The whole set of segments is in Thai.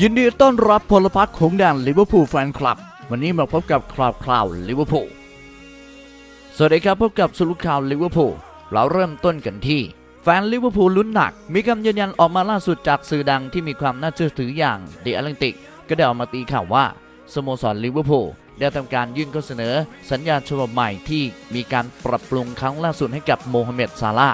ยินดีต้อนรับพลพรรคของแดนลิเวอร์พูลแฟนคลับ วันนี้มาพบกับคราวคราวลิเวอร์พูลสวัสดีครับพบกับสรุปข่าวลิเวอร์พูลเราเริ่มต้นกันที่ แฟนลิเวอร์พูลลุ้นหนัก มีคำยืนยันออกมาล่าสุดจากสื่อดังที่มีความน่าเชื่อถืออย่างเดอะแอตแลนติก ก็ได้ออกมาตีข่าวว่าสโมสรลิเวอร์พูลได้ทำการยื่นข้อเสนอ สัญญาฉบับใหม่ที่มีการปรับปรุงครั้งล่าสุดให้กับโมฮัมเหม็ดซาลา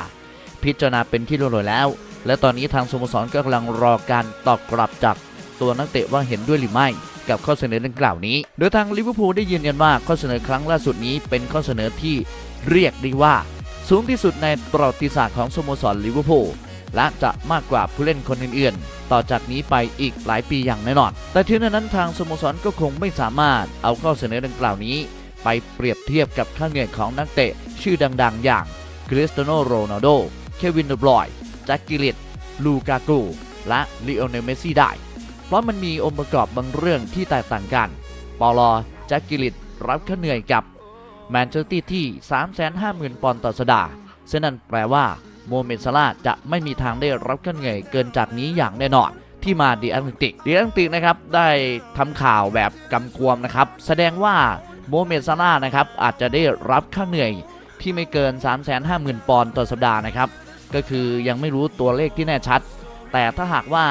พิจารณาเป็นที่เรียบร้อยแล้ว และตอนนี้ทางสโมสรก็กำลังรอการตอบกลับจาก ตัวนักเตะว่าเห็นด้วยหรือไม่กับข้อเสนอดังกล่าวนี้ โดยทางลิเวอร์พูลได้ยืนยันว่าข้อเสนอครั้งล่าสุดนี้เป็นข้อเสนอที่เรียกได้ว่า สูงที่สุดในประวัติศาสตร์ของสโมสรลิเวอร์พูลและจะมากกว่าผู้เล่นคนอื่นๆ ต่อจากนี้ไปอีกหลายปีอย่างแน่นอน แต่ถึงนั้นทางสโมสรก็คงไม่สามารถเอาข้อเสนอดังกล่าวนี้ ไปเปรียบเทียบกับค่าเหนื่อยของนักเตะชื่อดัง ๆ อย่างคริสเตียโนโรนัลโด เควินเดบรอยน์แจ็คกิลิตลูกากูและลีโอเนลเมสซี่ได้ ราะมันมีองค์ประกอบบางเรื่องที่แตกต่างกันปอลอแจ็คกิลิตรับค่าเหนื่อยกับแมนเชสเตอร์ที่ 350,000 ปอนด์ต่อสัปดาห์ซึ่งนั่นแปลว่าโมเมนซาลาจะไม่มีทางได้รับค่าเหนื่อยเกินจากนี้อย่างแน่นอนที่มาดีแอตแลนติกดีแอตแลนติกนะครับได้ทำข่าวแบบกำกวมนะครับ แสดงว่าโมเมนซาลานะครับอาจจะได้รับค่าเหนื่อยที่ไม่เกิน 350,000 ปอนด์ต่อสัปดาห์นะครับ ก็คือยังไม่รู้ตัวเลขที่แน่ชัด แต่ถ้าหากว่า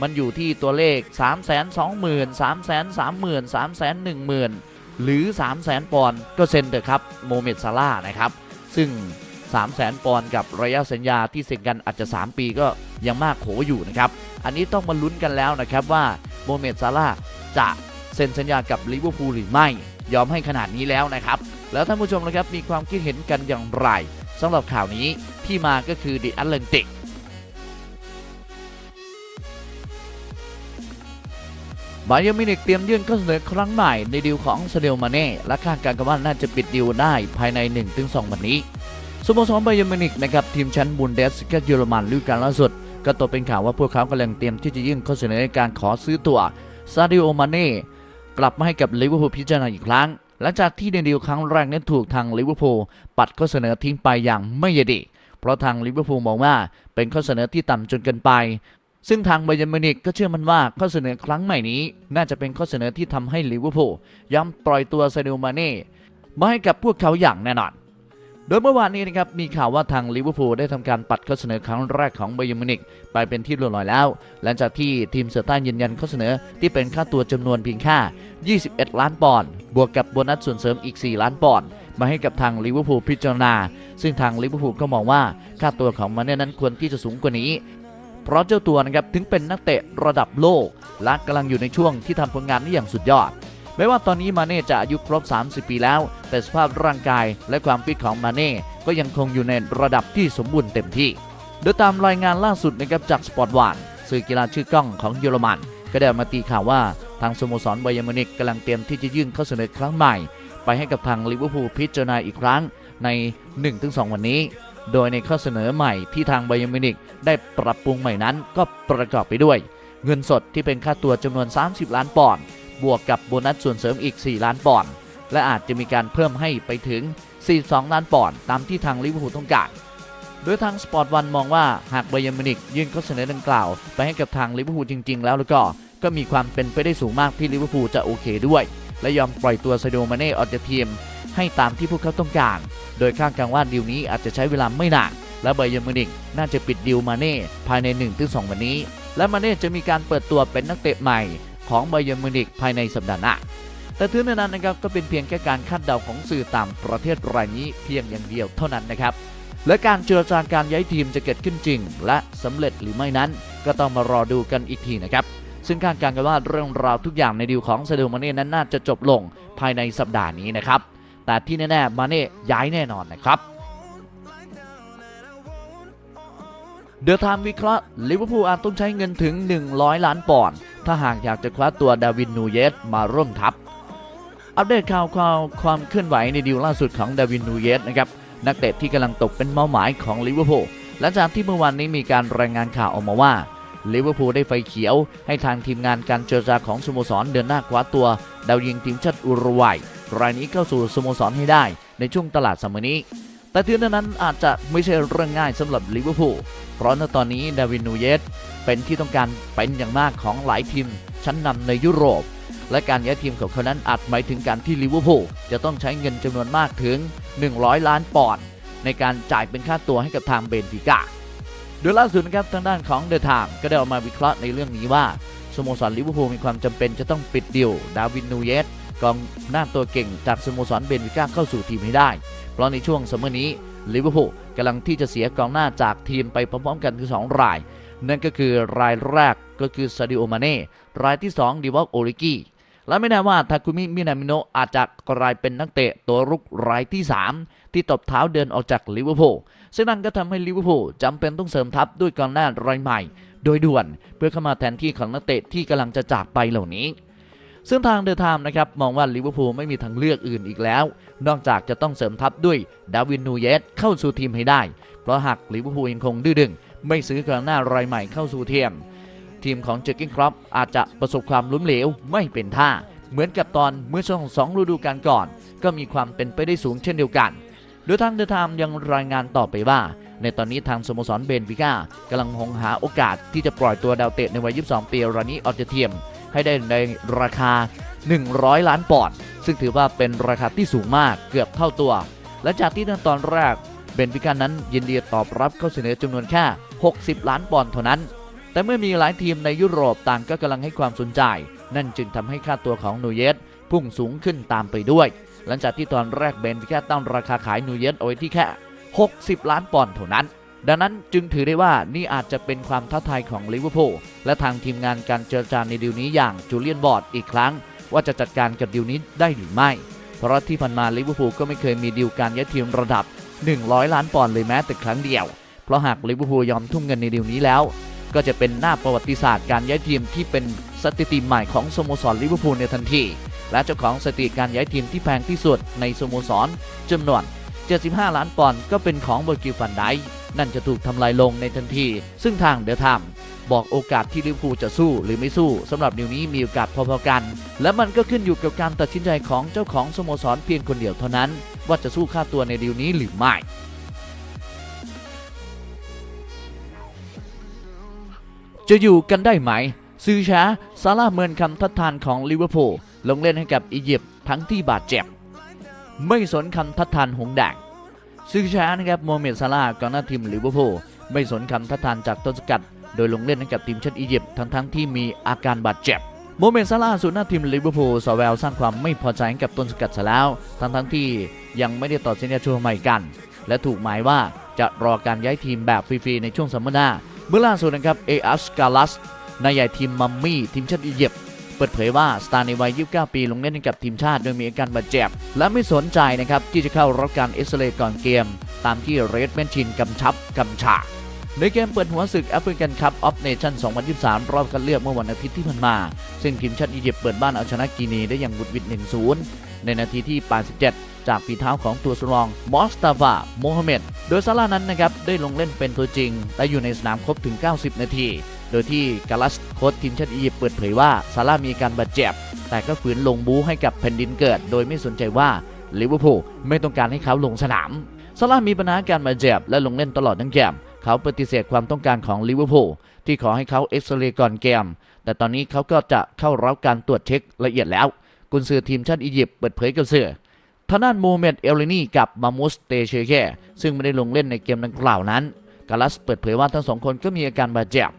มันอยู่ที่ตัวเลข 3 2 0 0 0 0 3 3 0 0 0 0 3 1 0 0 0 0หรือ3 0 0 0 0 0ปอนด์ก็เซ็นเถอะครับโมเมดซาร่านะครับ ซึ่ง 3 0 0 0 0 0ปอนด์กับระยะสัญญาที่เซ็นกันอาจจะ 3 ปีก็ยังมากโขอยู่นะครับ อันนี้ต้องมาลุ้นกันแล้วนะครับว่าโมเมดซาร่าจะเซ็นสัญญากับลิเวอร์พูลหรือไม่ยอมให้ขนาดนี้แล้วนะครับ แล้วท่านผู้ชมนะครับมีความคิดเห็นกันอย่างไรสำหรับข่าวนี้ที่มาก็คือดิอัลเลนติก บาเยอร์มิวนิกเตรียมยื่นข้อเสนอครั้งใหม่ในดีลของซาเดลมาเน่และคาดการณ์กันว่าน่าจะปิดดีลได้ภายใน 1-2 วันนี้สโมสรบาเยอร์มิวนิกนะครับทีมชมป์บุนเดสกาเยอรมันฤดูกาลล่าสุด ก็ตกเป็นข่าวว่าพวกเขากำลังเตรียมที่จะยื่นข้อเสนอในการขอซื้อตัวซาดิโอมาเน่กลับมาให้กับลิเวอร์พูลพิจารณาอีกครั้ง หลังจากที่ในดีลครั้งแรกนั้นถูกทางลิเวอร์พูลปัดข้อเสนอทิ้งไปอย่างไม่ยดี เพราะทางลิเวอร์พูลมองว่าเป็นข้อเสนอที่ต่ำจนเกินไป ซึ่งทางไบเยร์นมินิกก็เชื่อมันว่าข้อเสนอครั้งใหม่นี้ น่าจะเป็นข้อเสนอที่ทำให้ลิเวอร์พูลยอมปล่อยตัวซาดิโอมาเน่มาให้กับพวกเขาอย่างแน่นอน โดยเมื่อวานนี้นะครับมีข่าวว่าทางลิเวอร์พูลได้ทำการปัดข้อเสนอครั้งแรกของไบเยร์นมินิกไปเป็นที่เรียบร้อยแล้ว หลังจากที่ทีมเสือใต้ยืนยันข้อเสนอที่เป็นค่าตัวจำนวนเพียงแค่21 ล้านปอนด์บวกกับโบนัสส่วนเสริมอีก 4 ล้านปอนด์มาให้กับทางลิเวอร์พูลพิจารณา ซึ่งทางลิเวอร์พูลก็มองว่าค่าตัวของมันเนี่นั้นควรที่จะสูงกว่านี้ เพราะเจ้าตัวนะครับถึงเป็นนักเตะระดับโลก และกำลังอยู่ในช่วงที่ทำผลงานได้อย่างสุดยอดแม้ว่าตอนนี้มาเน่จะอายุครบ 30 ปีแล้ว แต่สภาพร่างกายและความฟิตของมาเน่ก็ยังคงอยู่ในระดับที่สมบูรณ์เต็มที่ โดยตามรายงานล่าสุดนะครับจากสปอร์ตวันสื่อกีฬาชื่อกล้องของเยอรมัน ก็ได้มาตีข่าวว่าทางสโมสรไบเยร์มินิกกำลังเตรียมที่จะยื่นข้อเสนอครั้งใหม่ ไปให้กับทางลิเวอร์พูลพิจารณาอีกครั้งใน 1-2 วันนี้ โดยในข้อเสนอใหม่ที่ทางไบยมินิกได้ปรับปรุงใหม่นั้นก็ประกอบไปด้วย เงินสดที่เป็นค่าตัวจำนวน 30 ล้านปอนด์บวกกับโบนัสส่วนเสริมอีก 4 ล้านปอนด์และอาจจะมีการเพิ่มให้ไปถึง 42 ล้านปอนด์ตามที่ทางลิเวอร์พูลต้องการโดยทางสปอร์ตวันมองว่าหากไบยมินิกยื่นข้อเสนอดังกล่าว ไปให้กับทางลิเวอร์พูลจริง ๆ แล้วแล้วก็ก็มีความเป็นไปได้สูงมากที่ลิเวอร์พูลจะโอเคด้วย และยอมปล่อยตัวซาโดมาเน่ออกจากทีม ให้ตามที่พวกเขาต้องการ โดยคาดการณ์ว่าดีลนี้อาจจะใช้เวลาไม่นานและไบเยร์มิวนิกน่าจะปิดดีลมาเน่ภายใน 1-2 วันนี้ และมาเน่จะมีการเปิดตัวเป็นนักเตะใหม่ของไบเยร์มิวนิกภายในสัปดาห์หน้าแต่ถึงนั้นนะครับก็เป็นเพียงแค่การคาดเดาของสื่อต่างประเทศรายนี้เพียงอย่างเดียวเท่านั้นนะครับและการเจรจาการย้ายทีมจะเกิดขึ้นจริง และสำเร็จหรือไม่นั้น ก็ต้องมารอดูกันอีกทีนะครับ ซึ่งคาดการณ์กันว่าเรื่องราวทุกอย่างในดีลของเซาดิโอมาเน่นั้นน่าจะจบลงภายในสัปดาห์นี้นะครับ แต่ที่แน่ๆมาเน่ย้ายแน่นอนนะครับเดอะไทม์วิเคราะห์ลิเวอร์พูลอาจต้องใช้เงินถึง 100 ล้านปอนด์ถ้าหากอยากจะคว้าตัวดาวินนูเยสมาร่วมทัพ อัปเดตข่าวข่าวความเคลื่อนไหวในดีลล่าสุดของดาวินนูเยสนะครับนักเตะที่กำลังตกเป็นเป้าหมายของลิเวอร์พูลหลังจากที่เมื่อวานนี้มีการรายงานข่าวออกมาว่าลิเวอร์พูลได้ไฟเขียว ให้ทางทีมงานการเจรจาของสโมสรเดินหน้าคว้าตัว ดาวยิงทีมชาติอุรุกวัย รายนี้เข้าสู่สโมสรให้ได้ในช่วงตลาดซัมเมอร์นี้ แต่ถึงนั้นอาจจะไม่ใช่เรื่องง่ายสำหรับลิเวอร์พูลเพราะณตอนนี้ดาวินนูเยสเป็นที่ต้องการเป็นอย่างมากของหลายทีมชั้นนำในยุโรป และการย้ายทีมของเขานั้นอาจหมายถึงการที่ลิเวอร์พูลจะต้องใช้เงินจำนวนมากถึง 100 ล้านปอนด์ในการจ่ายเป็นค่าตัวให้กับทางเบนฟิก้าโดยล่าสุดนะครับทางด้านของเดอะไทม์ก็ได้ออกมาวิเคราะห์ในเรื่องนี้ว่าสโมสรลิเวอร์พูลมีความจำเป็นจะต้องปิดดิวดาวินนูเยส กองหน้าตัวเก่งจากสโมสรเบนฟิก้าเข้าสู่ทีมให้ได้ เพราะในช่วงซัมเมอร์นี้ลิเวอร์พูลกำลังที่จะเสียกองหน้าจากทีมไปพร้อมๆกันคือ 2 ราย นั่นก็คือรายแรกก็คือซาดิโอมาเน่รายที่ 2ดีวอกโอริกิและไม่แน่ว่าทาคุมิมินามิโนอาจจะกลายเป็นนักเตะตัวรุกรายที่ 3 ที่ตบเท้าเดินออกจากลิเวอร์พูลซึ่งนั่นก็ทำให้ลิเวอร์พูลจำเป็นต้องเสริมทัพด้วยกองหน้ารายใหม่ โดยด่วนเพื่อเข้ามาแทนที่ของนักเตะที่กำลังจะจากไปเหล่านี้ ซึ่งทางเดอะไทม์นะครับมองว่าลิเวอร์พูลไม่มีทางเลือกอื่นอีกแล้ว นอกจากจะต้องเสริมทัพด้วยดาวินนูเยสเข้าสู่ทีมให้ได้ เพราะหากลิเวอร์พูลยังคงดื้อดึง ไม่ซื้อกองหน้ารายใหม่เข้าสู่ทีมทีมของเจอร์กินครอปอาจจะประสบความล้มเหลวไม่เป็นท่า เหมือนกับตอนเมื่อช่วงสองฤดูกาลก่อน ก็มีความเป็นไปได้สูงเช่นเดียวกันโดยทางเดอะไทม์ยังรายงานต่อไปว่าในตอนนี้ทางสโมสรเบนฟิก้ากำลังมองหาโอกาสที่จะปล่อยตัวดาวเตะในวัย 22 ปีรานีออกจากทีม ให้ได้ในราคา 100 ล้านปอนด์ซึ่งถือว่าเป็นราคาที่สูงมากเกือบเท่าตัว และจากที่ในตอนแรกเบนฟิก้านั้นยินดีตอบรับข้อเสนอจำนวนแค่ 60 ล้านปอนด์เท่านั้น แต่เมื่อมีหลายทีมในยุโรปต่างก็กำลังให้ความสนใจ นั่นจึงทำให้ค่าตัวของนูเยสพุ่งสูงขึ้นตามไปด้วย หลังจากที่ตอนแรกเบนฟิก้าตั้งราคาขายนูเยสเอาไว้ที่แค่ 60 ล้านปอนด์เท่านั้น ดังนั้นจึงถือได้ว่านี่อาจจะเป็นความท้าทายของลิเวอร์พูลและทางทีมงานการเจรจาในดีลนี้อย่างจูเลียนบอร์ดอีกครั้ง ว่าจะจัดการกับดีลนี้ได้หรือไม่ เพราะที่ผ่านมาลิเวอร์พูลก็ไม่เคยมีดีลการย้ายทีมระดับ 100 ล้านปอนด์เลยแม้แต่ครั้งเดียว เพราะหากลิเวอร์พูลยอมทุ่มเงินในดีลนี้แล้ว ก็จะเป็นหน้าประวัติศาสตร์การย้ายทีมที่เป็นสถิติใหม่ของสโมสรลิเวอร์พูลในทันทีและเจ้าของสถิติการย้ายทีมที่แพงที่สุดในสโมสรจำนวน 75 ล้านปอนด์ก็เป็นของเบอร์กิลฟันไดนั่นจะถูกทำลายลงในทันที ซึ่งทางเดอะไทม์บอกโอกาสที่ลิเวอร์พูลจะสู้หรือไม่สู้สำหรับนิวนี้มีโอกาสพอๆกัน และมันก็ขึ้นอยู่กับการตัดสินใจของเจ้าของสโมสรเพียงคนเดียวเท่านั้น ว่าจะสู้ค่าตัวในดีลนี้หรือไม่จะอยู่กันได้ไหม ซื้อช้าซาราเมินคำทัดทานของลิเวอร์พูลลงเล่นให้กับอียิปต์ทั้งที่บาดเจ็บ ไม่สนคำทัดทานหงแดงซื้อช้านะครับโมเมดซาร่ากองหน้าทีมลิเวอร์พูลไม่สนคำทัดทานจากต้นสกัด โดยลงเล่นให้กับทีมชาติอียิปต์ทั้งทั้งๆที่มีอาการบาดเจ็บโมเมดซาร่าห์ศูนย์หน้าทีมลิเวอร์พูลสแววสร้างความไม่พอใจให้กับต้นสกัดซะแล้ว ทั้งทั้งๆที่ยังไม่ได้ต่อสัญญาชัวใหม่กัน และถูกหมายว่าจะรอการย้ายทีมแบบฟรีๆในช่วงซัมเมอร์หน้าเมื่อล่าสุดนะครับเออัสกาลัสนายใหญ่ทีมมัมมี่ทีมชาติอียิปต์ เปิดเผยว่าสตาร์ในวัย 29 ปีลงเล่นกับทีมชาติโดยมีอาการบาดเจ็บ และไม่สนใจนะครับที่จะเข้ารับการเอ็กซเรย์ก่อนเกม ตามที่เรดแมนชินกำชับกำชา ในเกมเปิดหัวศึกแอฟริกันคัพออฟเนชั่น 2023 รอบคัดเลือกเมื่อวันอาทิตย์ที่ผ่านมา ซึ่งทีมชาติอียิปต์เปิดบ้านเอาชนะกีนีได้อย่างบุดวิด 1-0 ในนาทีที่ 87 จากฝีเท้าของตัวสรองมอสตาฟาโมฮัมเหม็ด โดยซาร่านั้นนะครับได้ลงเล่นเป็นตัวจริง และอยู่ในสนามครบถึง 90 นาที โดยที่กาลัสโค้ชทีมชาติอียิปต์เปิดเผยว่าซาร่ามีการบาดเจ็บ แต่ก็ฝืนลงบู๊ให้กับแผ่นดินเกิด โดยไม่สนใจว่าลิเวอร์พูลไม่ต้องการให้เขาลงสนามซาร่ามีปัญหาการบาดเจ็บและลงเล่นตลอดทั้งเกม เขาปฏิเสธความต้องการของลิเวอร์พูลที่ขอให้เขาเอ็กซเรย์ก่อนเกม แต่ตอนนี้เขาก็จะเข้ารับการตรวจเช็คละเอียดแล้ว กุนซือทีมชาติอียิปต์เปิดเผยกับสื่อทางด้านโมเมดเอลเลนีกับมามุสเตเชเคซึ่งไม่ได้ลงเล่นในเกมดังกล่าวนั้น กาลัสเปิดเผยว่าทั้งสองคนก็มีอาการบาดเจ็บ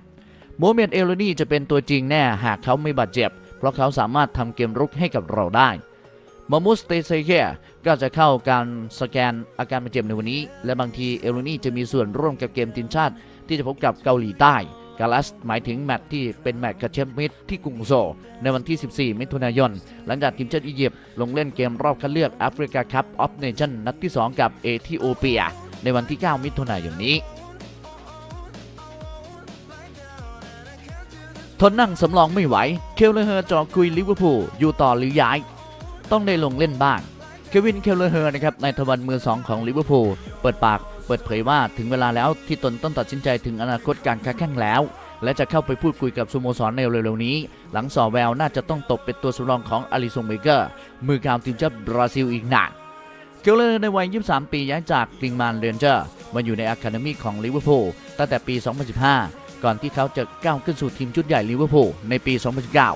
โมเมดเอลเลนีจะเป็นตัวจริงแน่หากเขาไม่บาดเจ็บ เพราะเขาสามารถทำเกมรุกให้กับเราได้ มามุสเตเซเคียก็จะเข้าการสแกนอาการบาดเจ็บในวันนี้ และบางทีเอลนี่จะมีส่วนร่วมกับเกมทีมชาติ ที่จะพบกับเกาหลีใต้กาลัสหมายถึงแมตช์ที่เป็นแมตช์กับแชมป์มิตรที่กรุงโซลในวันที่ 14 มิถุนายน หลังจากทีมชาติอียิปต์ลงเล่นเกมรอบคัดเลือกแอฟริกาคัพออฟเนชั่นนัดที่ 2 กับเอธิโอเปีย ในวันที่ 9 มิถุนายนนี้ทนนั่งสำรองไม่ไหว เคลเลอร์เฮอร์จอคุยลิเวอร์พูลอยู่ต่อหรือย้าย ต้องได้ลงเล่นบ้าง เควิน เคลเลอร์เฮอร์นะครับในทวันมือ2ของลิเวอร์พูลเปิดปากเปิดเผยว่าถึงเวลาแล้วที่ตนต้องตัดสินใจถึงอนาคตการค้าแข่งแล้ว และจะเข้าไปพูดคุยกับสโมสรในเร็วๆนี้ หลังสอแววน่าจะต้องตกเป็นตัวสำรองของอาริซงเบเกอร์มือกาวทีมชาติบราซิลอีกหนานเกลเลอร์ในวัย 23 ปีย้ายจากกริงมานเรนเจอร์มาอยู่ในอะคาเดมีของลิเวอร์พูลตั้งแต่ปี 2015 ก่อนที่เขาจะก้าวขึ้นสู่ทีมชุดใหญ่ลิเวอร์พูลในปี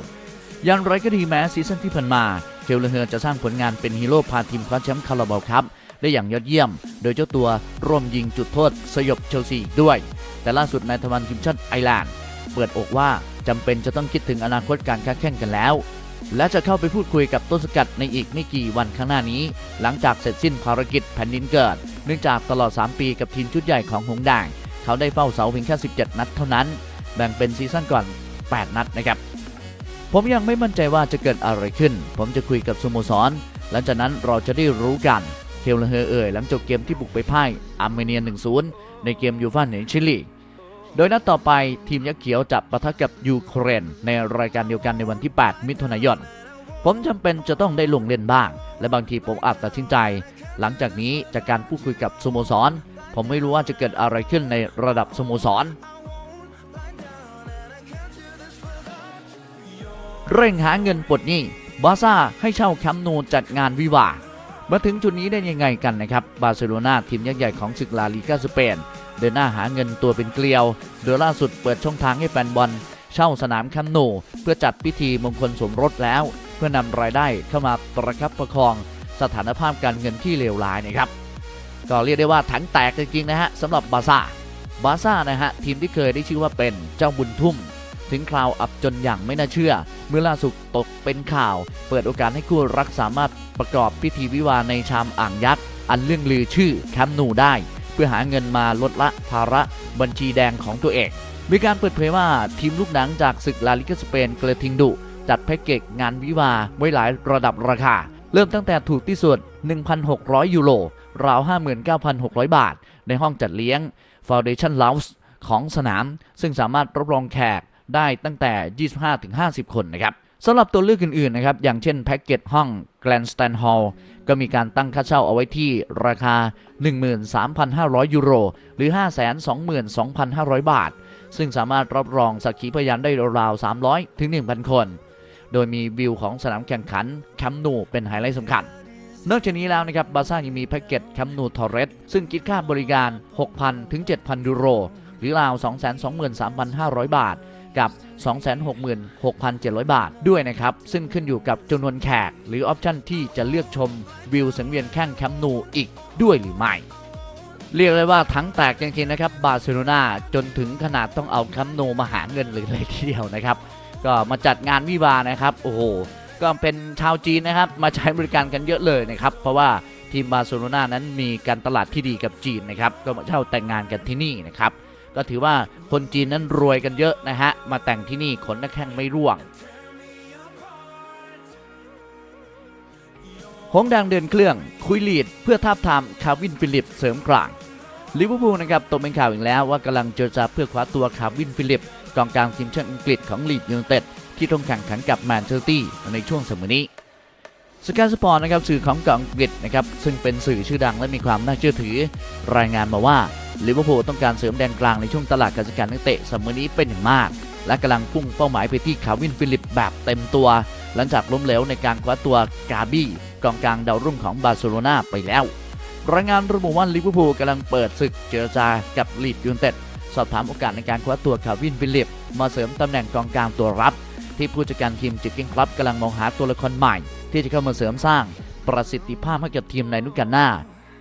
2019 อย่างไรก็ดีแม้ซีซั่นที่ผ่านมา เคลเลอร์จะสร้างผลงานเป็นฮีโร่พาทีมคว้าแชมป์คาราบาวครับได้อย่างยอดเยี่ยม โดยเจ้าตัวร่วมยิงจุดโทษสยบเชลซีด้วย แต่ล่าสุดนายทวันทีมชาติไอร์แลนด์เปิดอกว่าจำเป็นจะต้องคิดถึงอนาคตการค้าแข่งกันแล้ว และจะเข้าไปพูดคุยกับต้นสกัดในอีกไม่กี่วันข้างหน้านี้ หลังจากเสร็จสิ้นภารกิจแผ่นดินเกิด เนื่องจากตลอด 3 ปีกับทีมชุดใหญ่ของหงส์แดงเขาได้เฝ้าเสาเพียงแค่ 17 นัดเท่านั้น แบ่งเป็นซีซั่นก่อน 8 นัดนะครับ ผมยังไม่มั่นใจว่าจะเกิดอะไรขึ้น ผมจะคุยกับสโมสร หลังจากนั้นเราจะได้รู้กันเคลเลอร์เอ่ยหลังจบเกมที่บุกไปพ่ายอาร์เมเนีย 1-0 ในเกมยูฟ่าเหนชั่นลี โดยนัดต่อไปทีมยักษ์เขียวจะปะทะกับยูเครน ในรายการเดียวกันในวันที่ 8 มิถุนายน ผมจำเป็นจะต้องได้ลงเล่นบ้าง และบางทีผมอาจตัดสินใจ หลังจากนี้จากการพูดคุยกับสโมสร ผมไม่รู้ว่าจะเกิดอะไรขึ้นในระดับสโมสร เร่งหาเงินปลดหนี้บาร์ซ่าให้เช่าแคมป์นูจัดงานวิวามาถึงจุดนี้ได้ยังไงกันนะครับ บาร์เซโลนาทีมยักษ์ใหญ่ของศึกลาลีกาสเปน เดินหน้าหาเงินตัวเป็นเกลียว โดยล่าสุดเปิดช่องทางให้แฟนบอล เช่าสนามแคมป์นูเพื่อจัดพิธีมงคลสมรสแล้ว เพื่อนำรายได้เข้ามาประคับประคอง สถานภาพการเงินที่เลวร้ายนะครับ ก็เรียกได้ว่าถังแตกจริงๆนะฮะสำหรับบาซ่าบาซ่านะฮะทีมที่เคยได้ชื่อว่าเป็นเจ้าบุญทุ่ม ถึงคราวอับจนอย่างไม่น่าเชื่อ เมื่อล่าสุดตกเป็นข่าว เปิดโอกาสให้คู่รักสามารถประกอบพิธีวิวาในชามอ่างยักษ์ อันเรื่องลือชื่อแคมนูได้ เพื่อหาเงินมาลดละภาระบัญชีแดงของตัวเอง มีการเปิดเผยว่าทีมลูกหนังจากศึกลาลิกาสเปนเกรทิงดุจัดแพ็กเกจงานวิวาไว้หลายระดับราคา เริ่มตั้งแต่ถูกที่สุด 1,600 ยูโร ราว 59,600 บาท ในห้องจัดเลี้ยง Foundation Lounge ของสนาม ซึ่งสามารถรับรองแขก ได้ตั้งแต่ 25-50 คนนะครับสำหรับตัวเลือกอื่นๆนะครับอย่างเช่นแพ็กเกจห้อง Grandstand Hall ก็มีการตั้งค่าเช่าเอาไว้ที่ราคา 13,500 ยูโร หรือ 522,500 บาท ซึ่งสามารถรับรองสักขีพยานได้ราวๆ300 ถึง 1,000 คน โดยมีวิวของสนามแข่งขันแคมป์นูเป็นไฮไลท์สำคัญ นอกจากนี้แล้วนะครับบาซ่ายังมีแพ็กเกจแคมป์นูทอร์เรสซึ่งคิดค่าบริการ 6,000 ถึง 7,000 ยูโร หรือราว 223,500 บาท กับ 266,700 บาทด้วยนะครับ ซึ่งขึ้นอยู่กับจำนวนแขก หรือออปชั่นที่จะเลือกชมวิวสังเวียนแข่งแคมป์นูอีกด้วยหรือไม่ เรียกเลยว่าทั้งแตกจริงๆนะครับบาร์เซโลนาจนถึงขนาดต้องเอาแคมป์นูมาหาเงินเลยเลยทีเดียวนะครับ ก็มาจัดงานวิวานะครับโอ้โหก็เป็นชาวจีนนะครับมาใช้บริการกันเยอะเลยนะครับ เพราะว่าทีมบาร์เซโลนานั้นมีการตลาดที่ดีกับจีนนะครับ ก็มาเช่าแต่งงานกันที่นี่นะครับ ก็ถือว่าคนจีนนั้นรวยกันเยอะนะฮะ มาแต่งที่นี่ขนนักแข่งไม่ร่วง หงส์แดงเดินเครื่องคุยลีดเพื่อทาบทามคาร์วินฟิลิปเสริมกลางลิเวอร์พูลนะครับตกเป็นข่าวอีกแล้วว่ากำลังเจรจาเพื่อคว้าตัวคาร์วินฟิลิปกองกลางทีมชาติอังกฤษของลีดยูไนเต็ดที่ต้องแข่งขันกับแมนเชสเตอร์ในช่วงสมัยนี้สกายสปอร์ตนะครับสื่อของเกาะอังกฤษนะครับซึ่งเป็นสื่อชื่อดังและมีความน่าเชื่อถือ รายงานมาว่า ลิเวอร์พูลต้องการเสริมแดนกลางในช่วงตลาดการจัดการนักเตะสมัยนี้เป็นอย่างมาก และกำลังพุ่งเป้าหมายไปที่คาร์วินฟิลิปแบบเต็มตัว หลังจากล้มเหลวในการคว้าตัวกาบี้กองกลางดาวรุ่งของบาร์เซโลนาไปแล้วรายงานระบุว่าลิเวอร์พูลกำลังเปิดศึกเจรจากับลีดยูนเต็ดสอบถามโอกาสในการคว้าตัวคาร์วินฟิลิป มาเสริมตำแหน่งกองกลางตัวรับ ที่ผู้จัดการทีมจิกกิ้งคลับกำลังมองหาตัวละครใหม่ ที่จะเข้ามาเสริมสร้างประสิทธิภาพให้กับทีมในฤดูกาลหน้า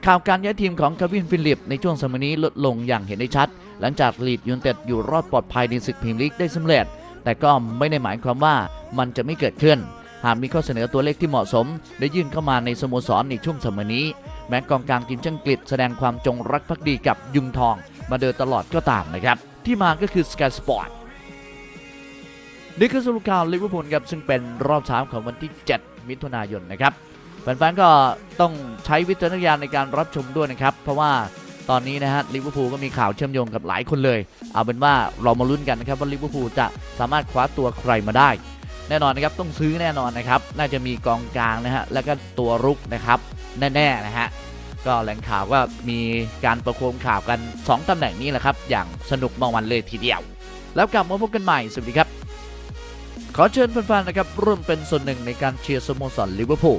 ข่าวการย้ายทีมของคาร์วินฟิลิปในช่วงสมัยนี้ลดลงอย่างเห็นได้ชัด หลังจากลีดยูนเต็ดอยู่รอดปลอดภัยในศึกพรีเมียร์ลีกได้สำเร็จ แต่ก็ไม่ได้หมายความว่ามันจะไม่เกิดขึ้น หากมีข้อเสนอตัวเลขที่เหมาะสม ได้ยื่นเข้ามาในสโมสรในช่วงสมัยนี้ แม้กองกลางทีมชังกฤษแสดงความจงรักภักดีกับยุงทอง มาโดยตลอดก็ตามนะครับที่มาก็คือ Sky Sport นี่คือสรุปข่าวลิเวอร์พูลครับซึ่งเป็นรอบเช้าของวันที่ 7 มิถุนายนนะครับ ฟนๆก็ต้องใช้วิจารณญาณในการรับชมด้วยนะครับ เพราะว่าตอนนี้นะฮะลิเวอร์พูลก็มีข่าวเชื่อมโยงกับหลายคนเลย เอาเป็นว่าเรามาลุ้นกันนะครับว่าลิเวอร์พูลจะสามารถคว้าตัวใครมาได้ แน่นอนนะครับต้องซื้อแน่นอนนะครับน่าจะมีกองกลางนะฮะแล้วก็ตัวรุกนะครับแน่ๆนะฮะก็แหล่งข่าวก็มีการประโคมข่าวกัน 2ตำแหน่งนี้แหละครับ อย่างสนุกมากวันเลยทีเดียว แล้วกลับมาพบกันใหม่สวัสดีครับ ขอเชิญแฟนๆนะครับร่วมเป็นส่วนหนึ่งในการเชียร์สโมสรลิเวอร์พูล